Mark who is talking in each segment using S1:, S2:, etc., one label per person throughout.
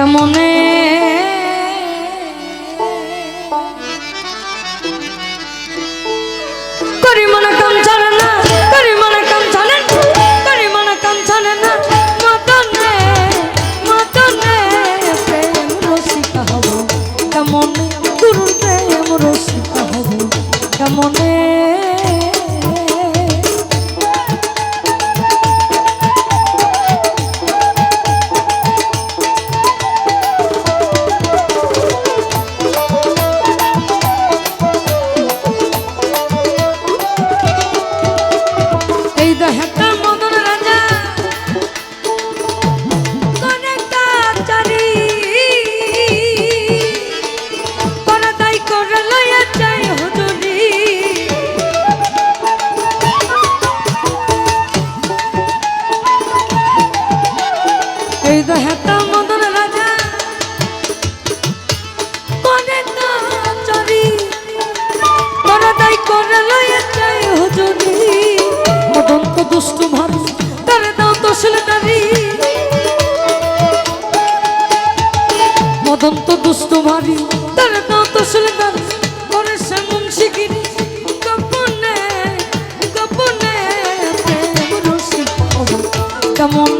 S1: কেমনে অদন্ত দুষ্ট ভারী তার কত সুলতান। করে সে মুন্সিগিরি গোপনে গোপনে কেমন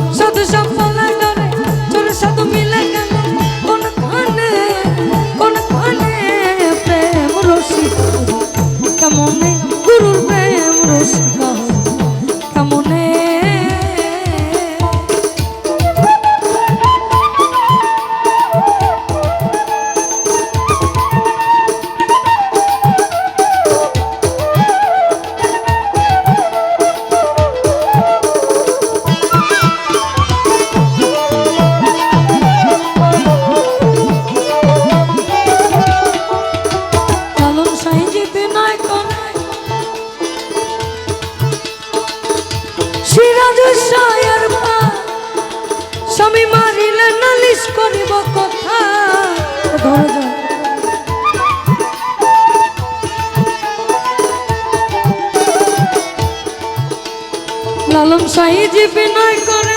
S1: স্বামী মারিলে নালিশ করিব কথা ও ধরে যা। লালন সাইজি বিনয় করে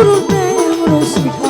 S1: গুরু দেব শিখা